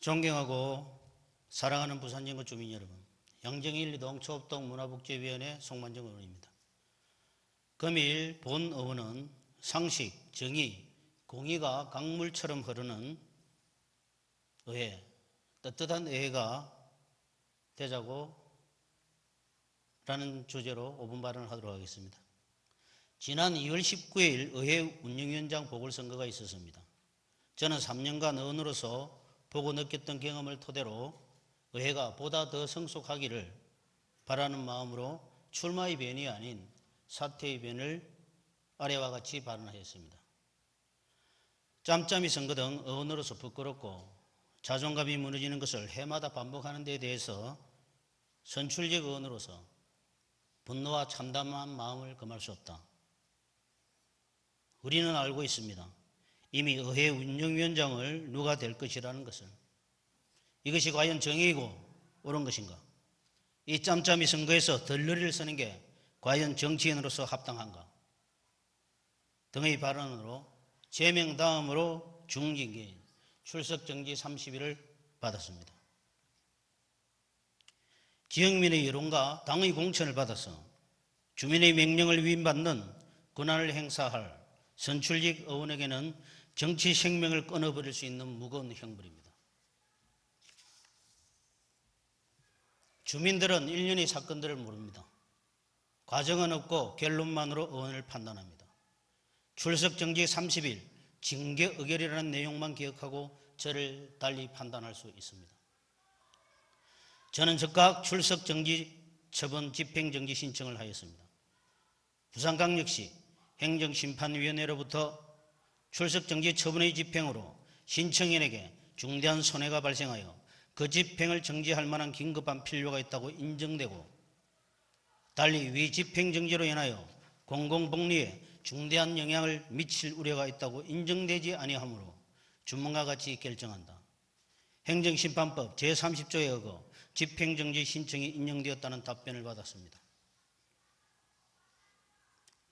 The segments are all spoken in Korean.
존경하고 사랑하는 부산지구 주민 여러분, 양정일 농초업동 문화복지위원회 송만정 의원입니다. 금일 본 의원은 상식, 정의, 공의가 강물처럼 흐르는 의회, 떳떳한 의회가 되자고 라는 주제로 5분 발언을 하도록 하겠습니다. 지난 2월 19일 의회 운영위원장 보궐선거가 있었습니다. 저는 3년간 의원으로서 보고 느꼈던 경험을 토대로 의회가 보다 더 성숙하기를 바라는 마음으로 출마의 변이 아닌 사퇴의 변을 아래와 같이 발언하였습니다. 짬짬이 선거 등 의원으로서 부끄럽고 자존감이 무너지는 것을 해마다 반복하는 데 대해서 선출직 의원으로서 분노와 참담한 마음을 금할 수 없다. 우리는 알고 있습니다. 이미 의회 운영위원장을 누가 될 것이라는 것을 이것이 과연 정의이고 옳은 것인가? 이 짬짬이 선거에서 덜러리를 쓰는 게 과연 정치인으로서 합당한가? 등의 발언으로 제명 다음으로 중징계 출석 정지 30일을 받았습니다. 지역민의 여론과 당의 공천을 받아서 주민의 명령을 위임받는 권한을 행사할 선출직 의원에게는 정치 생명을 끊어버릴 수 있는 무거운 형벌입니다. 주민들은 1년의 사건들을 모릅니다. 과정은 없고 결론만으로 의원을 판단합니다. 출석 정지 30일, 징계 의결이라는 내용만 기억하고 저를 달리 판단할 수 있습니다. 저는 즉각 출석 정지 처분 집행 정지 신청을 하였습니다. 부산광역시 행정심판위원회로부터 출석 정지 처분의 집행으로 신청인에게 중대한 손해가 발생하여 그 집행을 정지할 만한 긴급한 필요가 있다고 인정되고 달리 위 집행 정지로 인하여 공공복리에 중대한 영향을 미칠 우려가 있다고 인정되지 아니하므로 주문과 같이 결정한다. 행정심판법 제30조에 의거 집행정지 신청이 인용되었다는 답변을 받았습니다.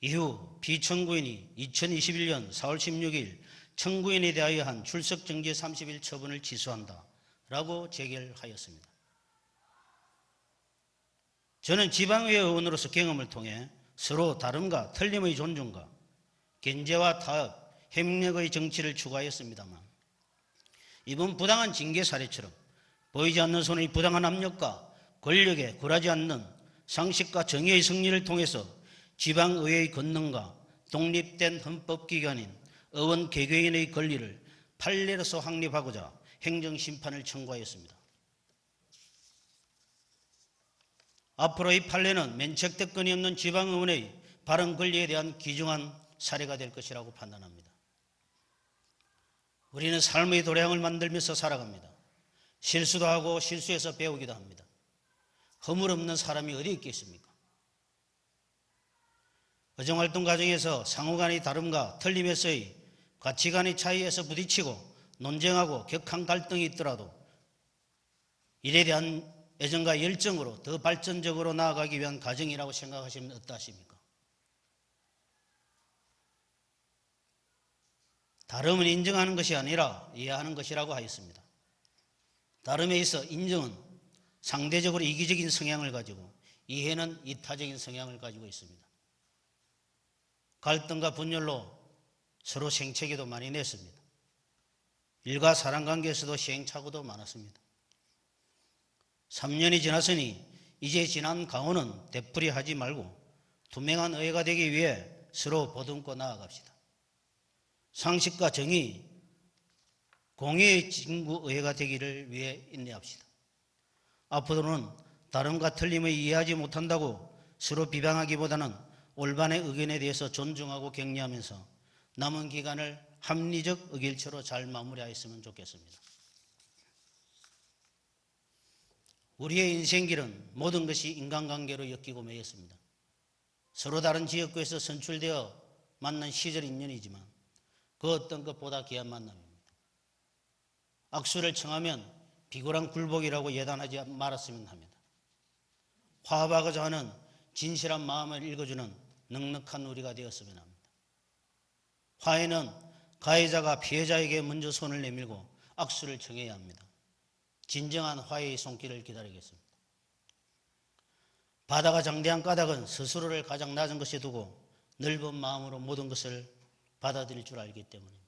이후 비청구인이 2021년 4월 16일 청구인에 대하여 한 출석정지 30일 처분을 취소한다 라고 제결하였습니다. 저는 지방의회 의원으로서 경험을 통해 서로 다름과 틀림의 존중과 견제와 타협, 협력의 정치를 추구하였습니다만 이번 부당한 징계 사례처럼 보이지 않는 손의 부당한 압력과 권력에 굴하지 않는 상식과 정의의 승리를 통해서 지방의회의 권능과 독립된 헌법기관인 의원 개개인의 권리를 판례로서 확립하고자 행정심판을 청구하였습니다. 앞으로의 판례는 면책특권이 없는 지방의원의 발언 권리에 대한 귀중한 사례가 될 것이라고 판단합니다. 우리는 삶의 도량을 만들면서 살아갑니다. 실수도 하고 실수해서 배우기도 합니다. 허물 없는 사람이 어디 있겠습니까? 의정활동 과정에서 상호간의 다름과 틀림에서의 가치관의 차이에서 부딪히고 논쟁하고 격한 갈등이 있더라도 일에 대한 애정과 열정으로 더 발전적으로 나아가기 위한 과정이라고 생각하시면 어떠하십니까? 다름은 인정하는 것이 아니라 이해하는 것이라고 하였습니다. 다름에 있어 인정은 상대적으로 이기적인 성향을 가지고 이해는 이타적인 성향을 가지고 있습니다. 갈등과 분열로 서로 생채기도 많이 냈습니다. 일과 사람 관계에서도 시행착오도 많았습니다. 3년이 지났으니 이제 지난 강호는 되풀이 하지 말고 투명한 의회가 되기 위해 서로 보듬고 나아갑시다. 상식과 정의, 공의의 진구 의회가 되기를 위해 인내합시다. 앞으로는 다름과 틀림을 이해하지 못한다고 서로 비방하기보다는 올바른 의견에 대해서 존중하고 격려하면서 남은 기간을 합리적 의결처로 잘 마무리하였으면 좋겠습니다. 우리의 인생길은 모든 것이 인간관계로 엮이고 매였습니다. 서로 다른 지역구에서 선출되어 만난 시절 인연이지만 그 어떤 것보다 귀한 만남입니다. 악수를 청하면 비굴한 굴복이라고 예단하지 말았으면 합니다. 화합하고자 하는 진실한 마음을 읽어주는 넉넉한 우리가 되었으면 합니다. 화해는 가해자가 피해자에게 먼저 손을 내밀고 악수를 청해야 합니다. 진정한 화해의 손길을 기다리겠습니다. 바다가 장대한 까닭은 스스로를 가장 낮은 것에 두고 넓은 마음으로 모든 것을 받아들일 줄 알기 때문입니다.